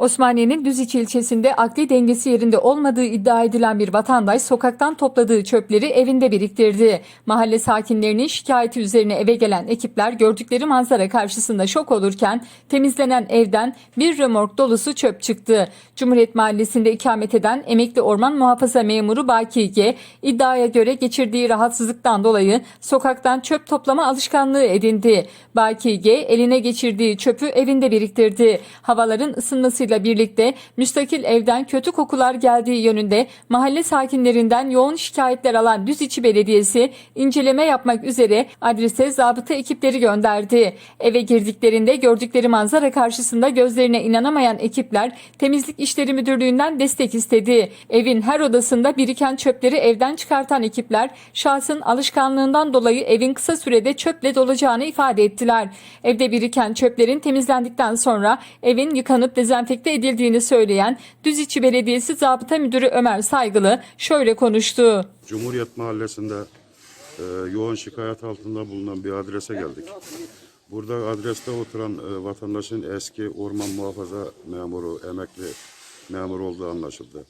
Osmaniye'nin Düziç ilçesinde akli dengesi yerinde olmadığı iddia edilen bir vatandaş sokaktan topladığı çöpleri evinde biriktirdi. Mahalle sakinlerinin şikayeti üzerine eve gelen ekipler gördükleri manzara karşısında şok olurken temizlenen evden bir römork dolusu çöp çıktı. Cumhuriyet Mahallesi'nde ikamet eden emekli orman muhafaza memuru Baki G, iddiaya göre geçirdiği rahatsızlıktan dolayı sokaktan çöp toplama alışkanlığı edindi. Baki G eline geçirdiği çöpü evinde biriktirdi. Havaların ısınmasıyla birlikte müstakil evden kötü kokular geldiği yönünde mahalle sakinlerinden yoğun şikayetler alan Düziçi Belediyesi inceleme yapmak üzere adrese zabıta ekipleri gönderdi. Eve girdiklerinde gördükleri manzara karşısında gözlerine inanamayan ekipler Temizlik İşleri Müdürlüğü'nden destek istedi. Evin her odasında biriken çöpleri evden çıkartan ekipler şahsın alışkanlığından dolayı evin kısa sürede çöple dolacağını ifade ettiler. Evde biriken çöplerin temizlendikten sonra evin yıkanıp dezenfekte edildiğini söyleyen Düziçi Belediyesi Zabıta Müdürü Ömer Saygılı şöyle konuştu. Cumhuriyet Mahallesi'nde e, yoğun şikayet altında bulunan bir adrese geldik. Burada adreste oturan e, vatandaşın eski orman muhafaza memuru, emekli memur olduğu anlaşıldı.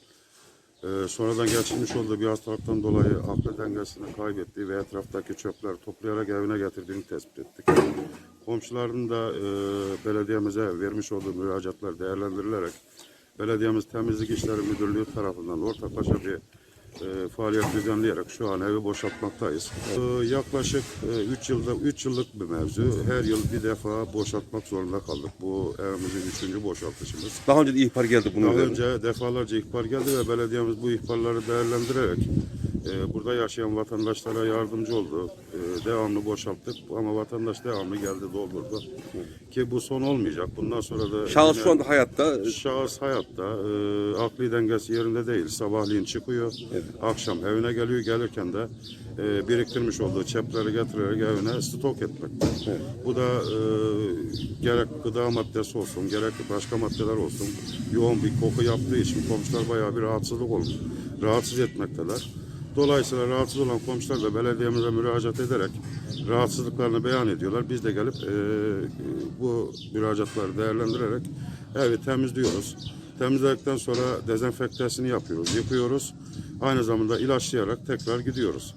E, sonradan geçirmiş olduğu bir hastalıktan dolayı aklı dengesini kaybettiği ve etraftaki çöpler toplayarak evine getirdiğini tespit ettik. Komşuların da e, belediyemize vermiş olduğu müracaatlar değerlendirilerek belediyemiz Temizlik İşleri Müdürlüğü tarafından ortaklaşa bir e, faaliyet düzenleyerek şu an evi boşaltmaktayız. E, yaklaşık 3 yılda 3 yıllık bir mevzu. Her yıl bir defa boşaltmak zorunda kaldık. Bu evimizin 3. boşaltışımız. Daha önce de ihbar geldi bunun Daha üzerine. önce defalarca ihbar geldi ve belediyemiz bu ihbarları değerlendirerek e, burada yaşayan vatandaşlara yardımcı oldu. E, devamlı boşalttık ama vatandaş devamlı geldi doldurdu. Ki bu son olmayacak. Bundan sonra da Şahıs yine- şu anda hayatta. Şahıs hayatta e, akli dengesi yerinde değil. Sabahleyin çıkıyor, akşam evine geliyor. Gelirken de e, biriktirmiş olduğu çöpleri getirerek evine stok etmekte. Bu da e, gerek gıda maddesi olsun, gerek başka maddeler olsun yoğun bir koku yaptığı için komşular bayağı bir rahatsızlık olmuş. Rahatsız etmekteler. Dolayısıyla rahatsız olan komşular da belediyemize müracaat ederek rahatsızlıklarını beyan ediyorlar. Biz de gelip e, bu müracaatları değerlendirerek evi temizliyoruz. Temizledikten sonra dezenfektasını yapıyoruz, yıkıyoruz. Aynı zamanda ilaçlayarak tekrar gidiyoruz.